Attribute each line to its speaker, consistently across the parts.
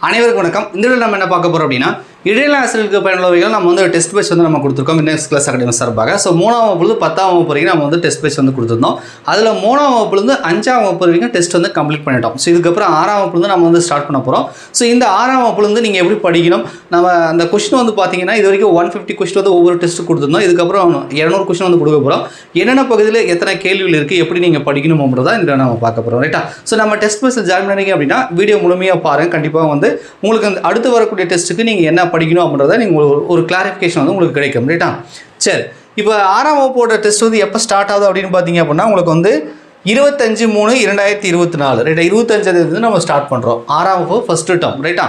Speaker 1: அனைவருக்கும் வணக்கம். இந்த நம்ம என்ன பார்க்க போகிறோம் அப்படின்னா இடைநிலை ஆசிரியர்களுக்கு பயனுள்ளவைகள் நம்ம வந்து டெஸ்ட் பேஸ் வந்து நம்ம கொடுத்துருக்கோம். இன்னெக்ஸ் கிளாஸ் அகாடமி சார்பாக. ஸோ மூணாம் வகுப்புலேருந்து பத்தாம் வகுப்பு வரைக்கும் நம்ம வந்து டெஸ்ட் பேஸ் வந்து கொடுத்துருந்தோம். அதில் மூணாம் வகுப்புலேருந்து அஞ்சாம் வகுப்பு வரைக்கும் டெஸ்ட் வந்து கம்ப்ளீட் பண்ணிட்டோம். ஸோ இதுக்கப்புறம் ஆறாம் வகுப்புலேருந்து நம்ம வந்து ஸ்டார்ட் பண்ண போகிறோம் ஸோ இந்த ஆறாம் வகுப்புலேருந்து நீங்கள் எப்படி படிக்கணும்? நம்ம அந்த கொஸ்டின் வந்து பார்த்தீங்கன்னா இது வரைக்கும் ஒன் ஃபிஃப்டி கொஸ்டின் வந்து ஒவ்வொரு டெஸ்ட் கொடுத்துருந்தோம். இதுக்கப்புறம் இரநூறு கொஸ்டின் வந்து கொடுக்க போகிறோம் என்னென்ன பகுதியில் எத்தனை கேள்விகள் இருக்குது எப்படி நீங்கள் படிக்கணும் அப்படின்றத இதில் நம்ம பார்க்க போகிறோம் ரைட்டா ஸோ நம்ம டெஸ்ட் பேஸில் ஜாயின் பண்ணிங்க அப்படின்னா வீடியோ முழுமையாக பாருங்கள் கண்டிப்பாக வந்து உங்களுக்கு அந்த அடுத்து வரக்கூடிய டெஸ்ட்டுக்கு நீங்கள் என்ன படிக்கணும் அப்படின்றத நீங்கள் ஒரு கிளாரிஃபிகேஷன் வந்து உங்களுக்கு கிடைக்கும் ரைட்டா சரி. இப்போ ஆறாம் வகுப்போட டெஸ்ட் வந்து எப்போ ஸ்டார்ட் ஆகுது அப்படின்னு பார்த்தீங்க அப்படின்னா உங்களுக்கு வந்து இருபத்தஞ்சு மூணு இரண்டாயிரத்தி இருபத்தி நாலு ரைட்டா இருபத்தஞ்சாவது வந்து நம்ம ஸ்டார்ட் பண்ணுறோம் ஆறாம் வகுப்பு ஃபஸ்ட்டு டேர்ம் ரைட்டா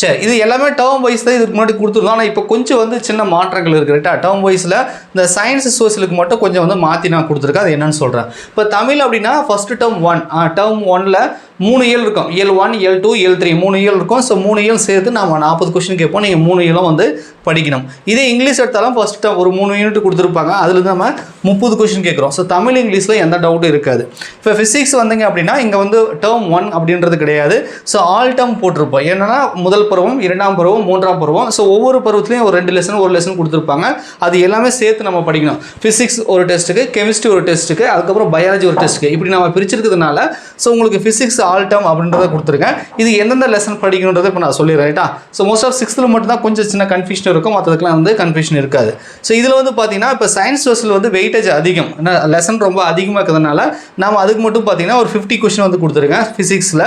Speaker 1: சரி இது எல்லாமே டேர்ம் வைஸ் தான் இதுக்கு முன்னாடி கொடுத்துருந்தோம். ஆனால் இப்போ கொஞ்சம் வந்து சின்ன மாற்றங்கள் இருக்குது ரைட்டா டேர்ம் வைஸில் இந்த சயின்ஸ் சோசியலுக்கு மட்டும் கொஞ்சம் வந்து மாற்றி நான் கொடுத்துருக்கேன். அது என்னன்னு சொல்கிறேன் இப்போ தமிழ் அப்படின்னா ஃபஸ்ட்டு டேர்ம் ஒன் டேர்ம் ஒனில் மூணு இயல் இருக்கும். இயல் ஒன் இயல் டூ இயல் த்ரீ மூணு இயல் இருக்கும். ஸோ மூணு இயல் சேர்த்து நம்ம நாற்பது கொஸ்டின் கேட்போம். நீங்கள் மூணு இயலும் வந்து படிக்கணும். இதே இங்கிலீஷ் எடுத்தாலும் ஃபஸ்ட் டைம் ஒரு மூணு யூனிட் கொடுத்துருப்பாங்க. அதில் நம்ம முப்பது கொஷின் கேட்குறோம். ஸோ தமிழ் இங்கிலீஷில் எந்த டவுட்டும் இருக்காது. இப்போ ஃபிசிக்ஸ் வந்தீங்க அப்படின்னா இங்கே வந்து டேர்ம் ஒன் அப்படின்றது கிடையாது. ஸோ ஆல் டேர்ம் போட்டிருப்போம். என்னென்னா முதல் பருவம் இரண்டாம் பருவம் மூன்றாம் பருவம். ஸோ ஒவ்வொரு பருவத்துலையும் ஒரு ரெண்டு லெசன் ஒரு லெசன் கொடுத்துருப்பாங்க. அது எல்லாமே சேர்த்து நம்ம படிக்கணும். ஃபிசிக்ஸ் ஒரு டெஸ்ட்டுக்கு கெமிஸ்ட்ரி ஒரு டெஸ்ட்டுக்கு அதுக்கப்புறம் பயாலஜி ஒரு டெஸ்ட்டுக்கு இப்படி நம்ம பிரிச்சிருக்கிறதுனால ஸோ உங்களுக்கு ஃபிசிக்ஸ் ஆல் டேர்ம் அப்படின்றத கொடுத்துருக்கேன். இது எந்தெந்த லெசன் படிக்கணுன்றதை இப்போ நான் சொல்லிடுறேன் ரைட்டா ஸோ மோஸ்ட் ஆஃப் சிக்ஸ்த்தில் மட்டும் தான் கொஞ்சம் சின்ன கன்ஃபியூஷன் இருக்கும் மற்றதுக்கெலாம் வந்து கன்ஃபியூஷன் இருக்காது. ஸோ இதில் வந்து பார்த்தீங்கன்னா இப்போ சயின்ஸ் சோசியல் வந்து வெயிட்டேஜ் அதிகம். லெசன் ரொம்ப அதிகமாக இருக்கிறதுனால நம்ம அதுக்கு மட்டும் பார்த்தீங்கன்னா ஒரு ஃபிஃப்டி கொஸ்டின் வந்து கொடுத்துருக்கேன் ஃபிசிக்ஸில்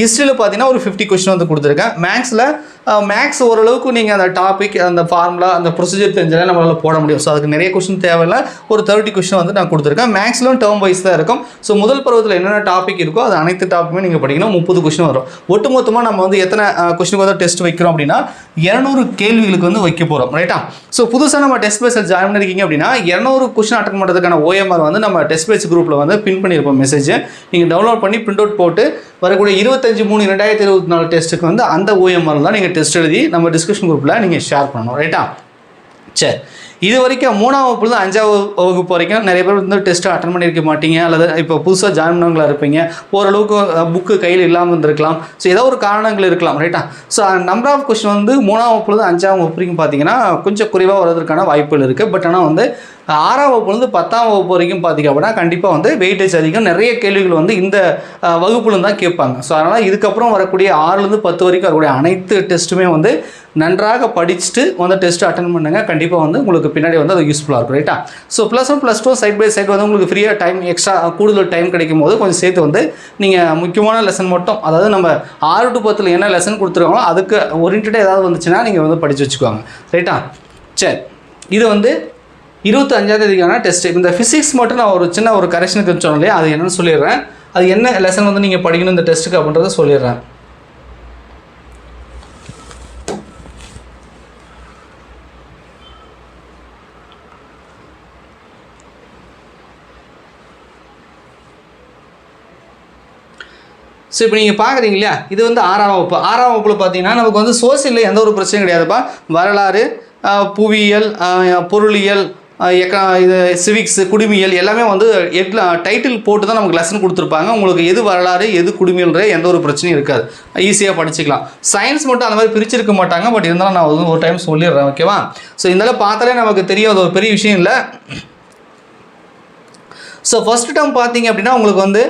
Speaker 1: ஹிஸ்ட்ரியில் பார்த்தீங்கன்னா ஒரு ஃபிஃப்டி கொஸ்டின் வந்து கொடுத்துருக்கேன். மேக்ஸில் மேக்ஸ் ஓரளவுக்கு நீங்கள் அந்த டாபிக் அந்த ஃபார்முலா அந்த ப்ரொசீஜர் தெரிஞ்சாலே நம்மளால் போட முடியும். ஸோ அதுக்கு நிறைய கொஸ்டின் தேவையில்லை. ஒரு தேர்ட்டி கொஸ்டின் வந்து நான் கொடுத்துருக்கேன். மேக்ஸ்லும் டேர்ம் வைஸ் தான் இருக்கும். ஸோ முதல் பருவத்தில் என்னென்ன டாபிக் இருக்கோ அது அனைத்து டாப்பிக்குமே நீங்கள் படிக்கணும். முப்பது கொஸ்டின் வரும். ஒட்டுமொத்தமாக நம்ம வந்து எத்தனை கொஸ்டினுக்கு வந்து டெஸ்ட் வைக்கிறோம் அப்படின்னா இரநூறு கேள்விகளுக்கு வந்து வைக்க போகிறோம் ரைட்டா ஸோ புதுசாக நம்ம டெஸ்ட் பேஸில் ஜாயின் பண்ணிருக்கீங்க அப்படின்னா இரநூறு கொஸ்டின் அட்டன் பண்ணுறதுக்கான ஓஎம்ஆர் வந்து நம்ம டெஸ்ட் பேஸ் குரூப்பில் வந்து பின் பண்ணியிருப்போம் மெசேஜ் நீங்கள் டவுன்லோட் பண்ணி பிரிண்ட் அவுட் போட்டு வரக்கூடிய இருபத்தஞ்சி மூணு ரெண்டாயிரத்தி இருபத்தி நாலு டெஸ்ட்டுக்கு வந்து அந்த ஓஎம்ஆர் தான் நீங்கள் டெஸ்ட் எழுதி நம்ம டிஸ்கஷன் குரூப்பில் நீங்கள் ஷேர் பண்ணணும். ரைட்டா சரி. இது வரைக்கும் மூணாம் வகுப்புலேருந்து அஞ்சாவது வகுப்பு வரைக்கும் நிறைய பேர் வந்து டெஸ்ட்டு அட்டன் பண்ணியிருக்க மாட்டீங்க. அல்லது இப்போ புதுசாக ஜாயின் பண்ணவங்களா இருப்பீங்க. ஓரளவுக்கு புக்கு கையில் இல்லாமல் இருந்திருக்கலாம். ஸோ ஏதோ ஒரு காரணங்கள் இருக்கலாம். ரைட்டா ஸோ நம்பர் ஆஃப் கொஸ்டின் வந்து மூணாம் வகுப்புலேருந்து அஞ்சாம் வகுப்பு வரைக்கும் பார்த்தீங்கன்னா கொஞ்சம் குறைவாக வர்றதுக்கான வாய்ப்புகள் இருக்குது பட் ஆனால் வந்து ஆறாம் வகுப்புலேருந்து பத்தாம் வகுப்பு வரைக்கும் பார்த்தீங்க அப்படின்னா கண்டிப்பாக வந்து வெயிட்டேஜ் அதிகம். நிறைய கேள்விகள் வந்து இந்த வகுப்புலேருந்து தான் கேட்பாங்க. ஸோ அதனால் இதுக்கப்புறம் வரக்கூடிய ஆறுலேருந்து பத்து வரைக்கும் வரக்கூடிய அனைத்து டெஸ்ட்டுமே வந்து நன்றாக படிச்சுட்டு வந்து டெஸ்ட் அட்டன் பண்ணுங்கள் கண்டிப்பாக வந்து உங்களுக்கு பின்னாடி வந்து அது யூஸ்ஃபுல்லாக இருக்கும். ரைட்டா so plus one plus two side by side வந்து உங்களுக்கு ஃப்ரீயாக டைம் எக்ஸ்ட்ரா கூடுதல் டைம் கிடைக்கும் போது கொஞ்சம் சேர்த்து வந்து நீங்கள் முக்கியமான லெசன் மட்டும் அதாவது நம்ம ஆறு டு பத்தில் என்ன லெசன் கொடுத்துருக்காங்களோ அதுக்கு ஓரியன்டாக ஏதாவது வந்துச்சுன்னா நீங்கள் வந்து படித்து வச்சுக்கோங்க. ரைட்டா சரி. இது வந்து இருபத்தி தேதிக்கான டெஸ்ட் இந்த ஃபிசிக்ஸ் மட்டும் நான் ஒரு சின்ன ஒரு கரெக்ஷனுக்கு சொன்னேன் இல்லையா? அது என்னன்னு சொல்லிடுறேன். அது என்ன லெசன் வந்து நீங்கள் படிக்கணும் இந்த டெஸ்ட்டுக்கு அப்படின்றத சொல்லிடுறேன். ஸோ இப்போ நீங்கள் பார்க்குறீங்க இல்லையா? இது வந்து ஆறாம் வகுப்பு. ஆறாம் வகுப்பில் பார்த்தீங்கன்னா நமக்கு வந்து சோசியலில் எந்த ஒரு பிரச்சனையும் கிடையாதுப்பா. வரலாறு புவியியல் பொருளியல் எக்கா இது சிவிக்ஸ் குடிமியல் எல்லாமே வந்து எட்ல டைட்டில் போட்டு தான் நமக்கு லெசன் கொடுத்துருப்பாங்க. உங்களுக்கு எது வரலாறு எது குடிமியல்ன்ற எந்த ஒரு பிரச்சனையும் இருக்காது. ஈஸியாக படிச்சுக்கலாம். சயின்ஸ் மட்டும் அந்த மாதிரி பிரிச்சிருக்க மாட்டாங்க. பட் இருந்தாலும் நான் வந்து ஒரு டைம் சொல்லிடுறேன் ஓகேவா ஸோ இதெல்லாம் பார்த்தாலே நமக்கு தெரியும் அது ஒரு பெரிய விஷயம் இல்லை. ஸோ ஃபஸ்ட்டு டேர்ம் பார்த்தீங்க அப்படின்னா உங்களுக்கு வந்து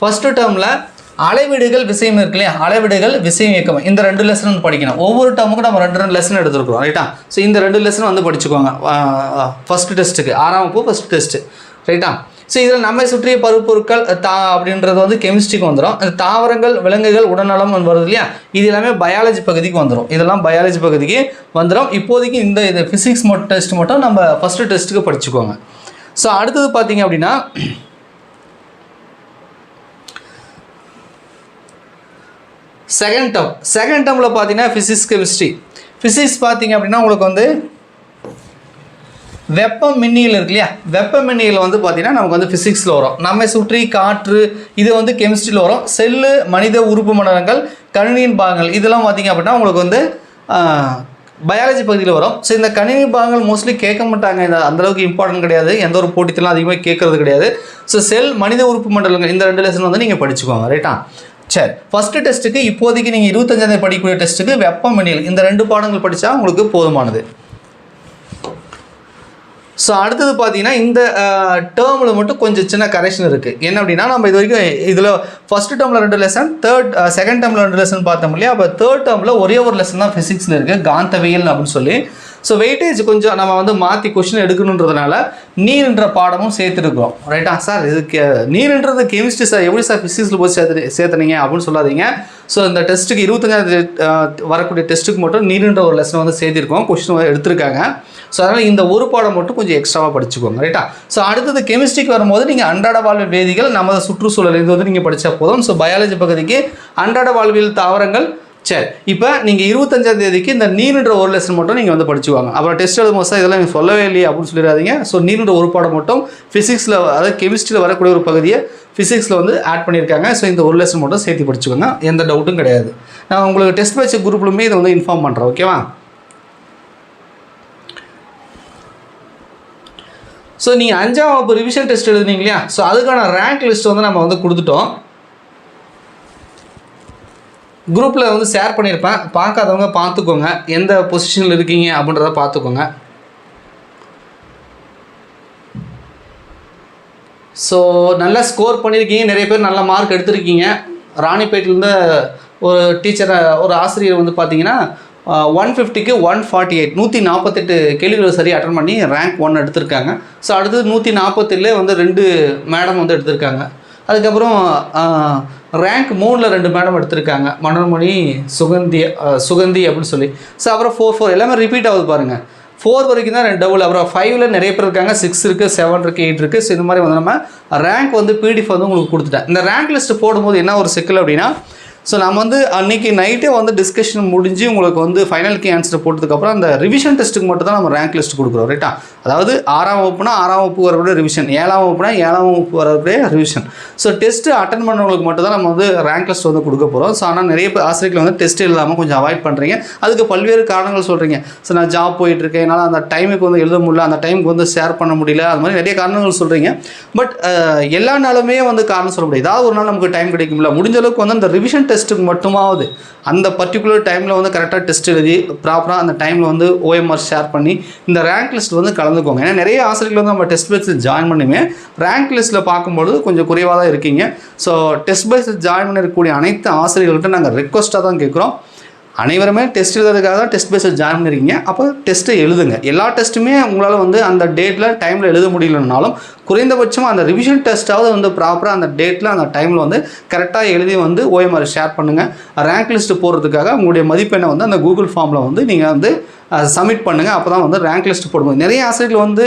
Speaker 1: ஃபஸ்ட்டு டேர்மில் அளவீடுகள் விஷயம் இருக்கு இல்லையா? அளவீடுகள் விஷயம் இயக்கம். இந்த ரெண்டு லெசன் படிக்கணும். ஒவ்வொரு டமுக்கும் நம்ம ரெண்டு ரெண்டு லெசன் எடுத்துருக்கோம் ரைட்டா ஸோ இந்த ரெண்டு லெசன் வந்து படிச்சுக்கோங்க. ஃபஸ்ட்டு டெஸ்ட்டுக்கு ஆறாம் வகுப்பு ஃபஸ்ட் டெஸ்ட்டு ரைட்டா ஸோ இதில் நம்மை சுற்றிய பருப்பொருட்கள் தா அப்படின்றது வந்து கெமிஸ்ட்ரிக்கு வந்துடும் இந்த தாவரங்கள் விலங்குகள் உடல்நலம் வருது இல்லையா? இது எல்லாமே பயாலஜி பகுதிக்கு வந்துடும் இதெல்லாம் பயாலஜி பகுதிக்கு வந்துடும் இப்போதைக்கு இந்த இது ஃபிசிக்ஸ் மட்டும் டெஸ்ட் மட்டும் நம்ம ஃபஸ்ட்டு டெஸ்ட்டுக்கு படிச்சுக்கோங்க. ஸோ அடுத்தது பார்த்தீங்க அப்படின்னா செகண்ட் டேர்ம் செகண்ட் டேர்மில் பார்த்தீங்கன்னா ஃபிசிக்ஸ் கெமிஸ்ட்ரி ஃபிசிக்ஸ் பார்த்தீங்க அப்படின்னா உங்களுக்கு வந்து வெப்ப மின்னியல் இருக்கு இல்லையா? வெப்ப மின்னியல் வந்து பார்த்தீங்கன்னா நமக்கு வந்து ஃபிசிக்ஸில் வரும். நம்மை சுற்றி காற்று இது வந்து கெமிஸ்ட்ரியில் வரும். செல்லு மனித உறுப்பு மண்டலங்கள் கணினியின் பாகங்கள் இதெல்லாம் பார்த்தீங்க அப்படின்னா உங்களுக்கு வந்து பயாலஜி பகுதியில் வரும். ஸோ இந்த கணினி பாகங்கள் மோஸ்ட்லி கேட்க மாட்டாங்க. இந்த அந்தளவுக்கு இம்பார்ட்டன்ட் கிடையாது. எந்த ஒரு போட்டித்தெல்லாம் அதிகமாக கேட்கறது கிடையாது. ஸோ செல் மனித உறுப்பு மண்டலங்கள் இந்த ரெண்டு லெசன் வந்து நீங்கள் படிச்சுக்கோங்க ரைட்டா சரி ஃபஸ்ட்டு டெஸ்ட்டுக்கு இப்போதைக்கு நீங்கள் இருபத்தஞ்சாந்தேதி படிக்கக்கூடிய டெஸ்ட்டுக்கு வெப்பமணியல் இந்த ரெண்டு பாடங்கள் படித்தா உங்களுக்கு போதுமானது. ஸோ அடுத்தது பார்த்தீங்கன்னா இந்த டேர்மில் மட்டும் கொஞ்சம் சின்ன கரெக்ஷன் இருக்குது என்ன அப்படின்னா நம்ம இது வரைக்கும் இதில் ஃபஸ்ட்டு டேர்மில் ரெண்டு லெசன் தேர்ட் செகண்ட் டேர்மில் ரெண்டு லெசன் பார்த்தோம் இல்லையா? அப்போ தேர்ட் டேர்மில் ஒரே ஒரு லெசன் தான் ஃபிசிக்ஸில் இருக்குது காந்தவியல் அப்படின்னு சொல்லி. ஸோ வெயிட்டேஜ் கொஞ்சம் நம்ம வந்து மாற்றி கொஷின் எடுக்கணுன்றதுனால நீர்ன்ற பாடமும் சேர்த்துருக்கோம் ரைட்டா சார் இதுக்கு நீர்ன்றது கெமிஸ்ட்ரி சார் எப்படி சார் ஃபிசிக்ஸில் போய் சேர்த்து சேர்த்துனீங்க அப்படின்னு சொல்லாதீங்க. ஸோ இந்த டெஸ்ட்டுக்கு இருபத்தஞ்சாவது வரக்கூடிய டெஸ்ட்டுக்கு மட்டும் நீர்ன்ற ஒரு லெசன் வந்து சேர்த்திருக்கோம். கொஷின் எடுத்திருக்காங்க. ஸோ அதனால் இந்த ஒரு பாடம் மட்டும் கொஞ்சம் எக்ஸ்ட்ராவாக படிச்சுக்கோங்க. ரைட்டா ஸோ அடுத்தது கெமிஸ்ட்ரிக்கு வரும்போது நீங்கள் அன்றாட வாழ்வில் வேதிகள் நமது சுற்றுச்சூழல் இது வந்து நீங்கள் படித்தா போதும். ஸோ பயாலஜி பகுதிக்கு அன்றாட வாழ்வியல் தாவரங்கள் சரி இப்போ நீங்கள் இருபத்தஞ்சாம் தேதிக்கு இந்த நீர்ன்ற ஒரு லெசன் மட்டும் நீங்கள் வந்து படிச்சுவாங்க அப்புறம் டெஸ்ட் எழுதும் போது இதெல்லாம் நீங்கள் சொல்லவே இல்லையே அப்படின்னு சொல்லிடாதீங்க. ஸோ நீர்ன்ற ஒரு பாடம் மட்டும் ஃபிசிக்ஸில் அதாவது கெமிஸ்ட்ரியில் வரக்கூடிய ஒரு பகுதியை ஃபிசிக்ஸில் வந்து ஆட் பண்ணியிருக்காங்க. ஸோ இந்த ஒரு லெசன் மட்டும் சேர்த்து படிச்சுக்கோங்க. எந்த டவுட்டும் கிடையாது. நான் உங்களுக்கு டெஸ்ட் வச்ச குரூப்லுமே இதை வந்து இன்ஃபார்ம் பண்ணுறேன் ஓகேவா ஸோ நீங்கள் அஞ்சாம் வகுப்பு ரிவிஷன் டெஸ்ட் எழுதுனீங்க இல்லையா? ஸோ அதுக்கான ரேங்க் லிஸ்ட் வந்து நம்ம வந்து கொடுத்துட்டோம். குரூப்பில் வந்து ஷேர் பண்ணியிருப்பேன் பார்க்காதவங்க பார்த்துக்கோங்க. எந்த பொசிஷனில் இருக்கீங்க அப்படின்றத பார்த்துக்கோங்க. ஸோ நல்லா ஸ்கோர் பண்ணியிருக்கீங்க நிறைய பேர் நல்ல மார்க் எடுத்திருக்கீங்க. ராணிப்பேட்டிலேருந்து ஒரு டீச்சரை ஒரு ஆசிரியர் வந்து பார்த்தீங்கன்னா ஒன் ஃபிஃப்டிக்கு ஒன் ஃபார்ட்டி எயிட் நூற்றி நாற்பத்தெட்டு கேள்விகள் சரி அட்டன் பண்ணி ரேங்க் ஒன் எடுத்திருக்காங்க. ஸோ அடுத்தது நூற்றி நாற்பத்தெட்டுல வந்து ரெண்டு மேடம் வந்து எடுத்திருக்காங்க. அதுக்கப்புறம் ரேங்க் மூணில் ரெண்டு மேடம் எடுத்திருக்காங்க. மனோன்மணி சுகந்தி சுகந்தி அப்படின்னு சொல்லி. ஸோ அப்புறம் ஃபோர் ஃபோர் எல்லாமே ரிப்பீட் ஆகுது பாருங்கள் ஃபோர் வரைக்கும் தான் ரெண்டு டபுள் அப்புறம் ஃபைவ்ல நிறைய பேர் இருக்காங்க. சிக்ஸ் இருக்குது செவன் இருக்குது எயிட் இருக்குது ஸோ இந்த மாதிரி வந்து நம்ம ரேங்க் வந்து பிடிஎஃப் வந்து உங்களுக்கு கொடுத்துட்டேன். இந்த ரேங்க் லிஸ்ட் போடும்போது என்ன ஒரு சிக்கல் அப்படின்னா ஸோ நம்ம வந்து அன்றைக்கி நைட்டே வந்து டிஸ்கஷன் முடிஞ்சு உங்களுக்கு வந்து ஃபைனல் கே ஆன்சர் போட்டதுக்கப்புறம் அந்த ரிவிஷன் டெஸ்ட்டுக்கு மட்டும் தான் நம்ம ரேங்க் லிஸ்ட் கொடுக்குறோம் ரைட்டா அதாவது ஆறாம் வகுப்புனா ஆறாம் வகுப்பு வரக்கூடிய ரிவிஷன் ஏழாம் வகுப்புனா ஏழாம் வகுப்பு வரக்கூடிய ரிவிஷன் ஸோ டெஸ்ட்டு அட்டன் பண்ணுறவங்களுக்கு மட்டும் தான் நம்ம வந்து ரேங்க் லிஸ்ட் வந்து கொடுக்க போகிறோம் ஸோ ஆனால் நிறைய பேர் ஆசிரியர்கள் வந்து டெஸ்ட் இல்லாமல் கொஞ்சம் அவாய்ட் பண்ணுறீங்க அதுக்கு பல்வேறு காரணங்கள் சொல்கிறீங்க ஸோ நான் ஜாப் போயிட்டுருக்கேன் என்னால் அந்த டைமுக்கு வந்து எழுத முடியல அந்த டைமுக்கு வந்து ஷேர் பண்ண முடியல அது மாதிரி நிறைய காரணங்கள் சொல்கிறீங்க பட் எல்லா நாளுமே வந்து காரணம் சொல்ல முடியாது ஏதாவது ஒரு நாள் நமக்கு டைம் கிடைக்கும்ல முடிஞ்ச அளவுக்கு வந்து அந்த ரிவிஷன் டெஸ்ட்டுக்கு மட்டுமாவது அந்த பர்டிகுலர் டைமில் வந்து கரெக்டாக டெஸ்ட் எழுதி ப்ராப்பராக அந்த டைமில் வந்து ஓஎம்ஆர் ஷேர் பண்ணி இந்த ரேங்க் லிஸ்ட் வந்து கலந்துக்கோங்க. ஏன்னா நிறைய ஆசிரியர்கள் வந்து நம்ம டெஸ்ட் பேஸில் ஜாயின் பண்ணுமே ரேங்க் லிஸ்ட்டில் பார்க்கும்போது கொஞ்சம் குறைவாக தான் இருக்கீங்க. ஸோ டெஸ்ட் பேஸில் ஜாயின் பண்ணிருக்கக்கூடிய அனைத்து ஆசிரியர்கள்ட்ட நாங்கள் ரெக்வஸ்ட்டாக தான் கேட்குறோம். அனைவருமே டெஸ்ட் எழுதுறதுக்காக தான் டெஸ்ட் பேஸில் ஜாயின் பண்ணிருக்கீங்க. அப்போ டெஸ்ட்டை எழுதுங்க. எல்லா டெஸ்ட்டுமே உங்களால் வந்து அந்த டேட்டில் டைமில் எழுத முடியலனாலும் குறைந்தபட்சமாக அந்த ரிவிஷன் டெஸ்ட்டாவது வந்து ப்ராப்பராக அந்த டேட்டில் அந்த டைமில் வந்து கரெக்டாக எழுதி வந்து ஓஎம்ஆர் ஷேர் பண்ணுங்கள் ரேங்க் லிஸ்ட்டு போடுறதுக்காக உங்களுடைய மதிப்பெண்ணை வந்து அந்த கூகுள் ஃபார்மில் வந்து நீங்கள் வந்து சப்மிட் பண்ணுங்கள் அப்போ தான் வந்து ரேங்க் லிஸ்ட் போடும்போது. நிறைய ஆசிரியர்கள் வந்து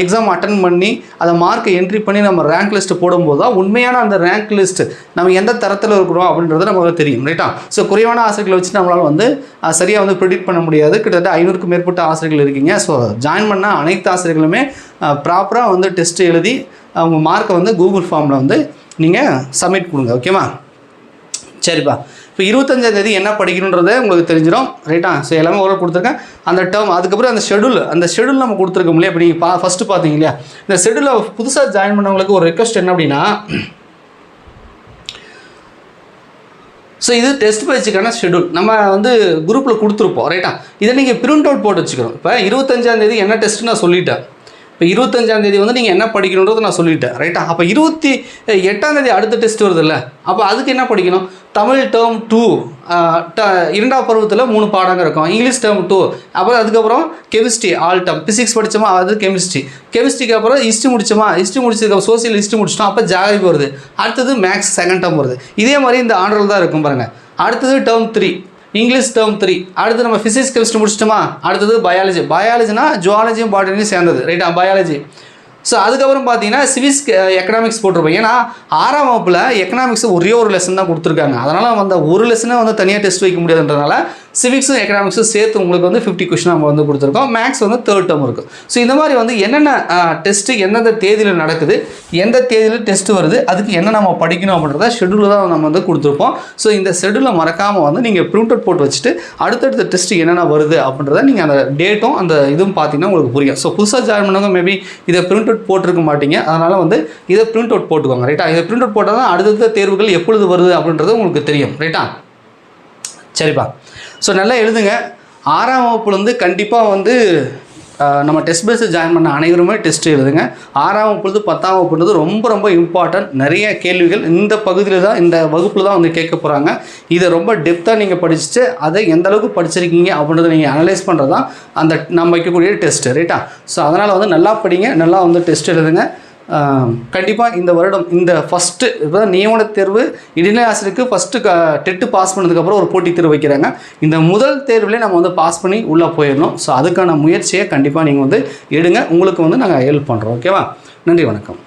Speaker 1: எக்ஸாம் அட்டன் பண்ணி அதை மார்க்கை என்ட்ரி பண்ணி நம்ம ரேங்க் லிஸ்ட் போடும்போது தான் உண்மையான அந்த ரேங்க் லிஸ்ட் நம்ம எந்த தரத்தில் இருக்கிறோம் அப்படின்றது நமக்கு தெரியும் ரைட்டா ஸோ குறைவான ஆசிரியர்களை வச்சு நம்மளால் வந்து சரியாக வந்து ப்ரிடிக்ட் பண்ண முடியாது. கிட்டத்தட்ட ஐநூறுக்கும் மேற்பட்ட ஆசிரியர்கள் இருக்கீங்க. ஸோ ஜாயின் பண்ண அனைத்து ஆசிரியர்களுமே ப்ராப்பராக வந்து டெஸ்ட் எழுதி அவங்க மார்க்கை வந்து கூகுள் ஃபார்மில் வந்து நீங்கள் சப்மிட் கொடுங்க ஓகேவா சரிப்பா. இப்போ இருபத்தஞ்சாந்தேதி என்ன படிக்கணுன்றதை உங்களுக்கு தெரிஞ்சிடும் ரைட்டா ஸோ எல்லாமே ஓரளவு கொடுத்துருக்கேன். அந்த டேர்ம் அதுக்கப்புறம் அந்த ஷெடியூல் அந்த ஷெடியூல் நம்ம கொடுத்துருக்கோம் இல்லையா? இப்போ நீங்கள் பா ஃபஸ்ட்டு பார்த்தீங்க இல்லையா? இந்த ஷெடியூலில் புதுசாக ஜாயின் பண்ணவங்களுக்கு ஒரு ரெக்வஸ்ட் என்ன அப்படின்னா ஸோ இது டெஸ்ட் பயிற்சிக்கான ஷெடியூல் நம்ம வந்து குரூப்பில் கொடுத்துருப்போம் ரைட்டா இதை நீங்கள் பிரிண்ட் அவுட் போட்டு வச்சுக்கிறோம் இப்போ இருபத்தஞ்சாந்தேதி என்ன டெஸ்ட்டு நான் சொல்லிட்டேன். இப்போ இருபத்தஞ்சாம் தேதி வந்து நீங்கள் என்ன படிக்கணுன்றது நான் சொல்லிட்டேன் ரைட்டா அப்போ இருபத்தி எட்டாம் தேதி அடுத்த டெஸ்ட் வருதுல்ல? அப்போ அதுக்கு என்ன படிக்கணும்? தமிழ் டேர்ம் டூ ட இரண்டாம் பருவத்தில் மூணு பாடங்க இருக்கும். இங்கிலீஷ் டேர்ம் டூ அப்புறம் அதுக்கப்புறம் கெமிஸ்ட்ரி ஆல் டேர்ம் ஃபிசிக்ஸ் படித்தோமா அது கெமிஸ்ட்ரி கெமிஸ்ட்ரிக்கு அப்புறம் ஹிஸ்ட்ரி முடிச்சோமா? ஹிஸ்ட்ரி முடிச்சதுக்கப்புறம் சோசியல் ஹிஸ்ட்ரி முடிச்சிட்டோம். அப்போ ஜாகிரபி வருது. அடுத்தது மேக்ஸ் செகண்ட் டேர்ம் வருது. இதே மாதிரி இந்த ஆர்டரில் தான் இருக்கும் பாருங்கள் அடுத்தது term three English term three அடுத்து நம்ம ஃபிசிக்ஸ் கெமிஸ்ட்ரி முடிச்சிட்டோமா? அடுத்தது பயாலஜி பயாலஜினா ஜுவாலஜியும் பாட்டனியும் சேர்ந்தது. ரைட்டா பயாலஜி ஸோ அதுக்கப்புறம் பார்த்தீங்கன்னா சிவிக்ஸ் எக்கனாமிக்ஸ் eh, போட்டிருப்போம். ஏன்னா ஆறாம் வகுப்பில் எக்கனாமிக்ஸ் ஒரே ஒரு லெசன் தான் கொடுத்துருக்காங்க. அதனால் அந்த ஒரு லெசனை வந்து தனியாக டெஸ்ட் வைக்க முடியாதுன்றதுனால சிவிக்ஸும் எக்கனாமிக்ஸும் சேர்த்து உங்களுக்கு வந்து ஃபிஃப்டி கொஷின் நம்ம வந்து கொடுத்துருக்கோம். மேக்ஸ் வந்து தேர்ட் டேர்ம் இருக்கும் ஸோ இந்த மாதிரி வந்து என்னென்ன டெஸ்ட்டு எந்தெந்த தேதியில் நடக்குது எந்த தேதியில் டெஸ்ட் வருது அதுக்கு என்ன நம்ம படிக்கணும் அப்படின்றத ஷெடியூல் தான் நம்ம வந்து கொடுத்துருப்போம். ஸோ இந்த ஷெடியூலை மறக்காமல் வந்து நீங்கள் பிரிண்ட் அவுட் போட்டு வச்சுட்டு அடுத்தடுத்த டெஸ்ட்டு என்னென்ன வருது அப்படின்றத நீங்கள் அந்த டேட்டும் அந்த இதுவும் பார்த்தீங்கன்னா உங்களுக்கு புரியும். ஸோ புதுசாக ஜாயின் பண்ணவங்க மேபி இதை பிரிண்ட் அவுட் போட்டிருக்க மாட்டீங்க. அதனால் வந்து இதை பிரிண்ட் அவுட் போட்டுக்கோங்க ரைட்டா இதை பிரிண்ட் அவுட் போட்டால் தான் அடுத்தடுத்த தேர்வுகள் எப்பொழுது வருது அப்படின்றது உங்களுக்கு தெரியும் ரைட்டா சரிப்பா. ஸோ நல்லா எழுதுங்க. ஆறாம் வகுப்புலேருந்து கண்டிப்பாக வந்து நம்ம டெஸ்ட் பேஸில் ஜாயின் பண்ண அனைவருமே டெஸ்ட் எழுதுங்க. ஆறாம் வகுப்புலேருந்து பத்தாம் வகுப்புன்றது ரொம்ப ரொம்ப இம்பார்ட்டன்ட் நிறைய கேள்விகள் இந்த பகுதியில் தான் இந்த வகுப்பில் தான் வந்து கேட்க போகிறாங்க இதை ரொம்ப டெப்த்தாக நீங்கள் படிச்சுட்டு அதை எந்த அளவுக்கு படிச்சிருக்கீங்க அப்படின்றத நீங்கள் அனலைஸ் பண்ணுறது தான் அந்த நம்ம வைக்கக்கூடிய டெஸ்ட்டு ரைட்டா ஸோ அதனால் வந்து நல்லா படிங்க. நல்லா வந்து டெஸ்ட் எழுதுங்க. கண்டிப்பாக இந்த வருடம் இந்த ஃபஸ்ட்டு இப்போ நியமன தேர்வு இடைநிலை ஆசிரியருக்கு ஃபஸ்ட்டு க டெட்டு பாஸ் பண்ணதுக்கப்புறம் ஒரு போட்டித் தேர்வு வைக்கிறாங்க. இந்த முதல் தேர்விலே நம்ம வந்து பாஸ் பண்ணி உள்ளே போயிடணும். ஸோ அதுக்கான முயற்சியை கண்டிப்பாக நீங்கள் வந்து எடுங்க. உங்களுக்கு வந்து நாங்கள் ஹெல்ப் பண்ணுறோம் ஓகேவா நன்றி வணக்கம்.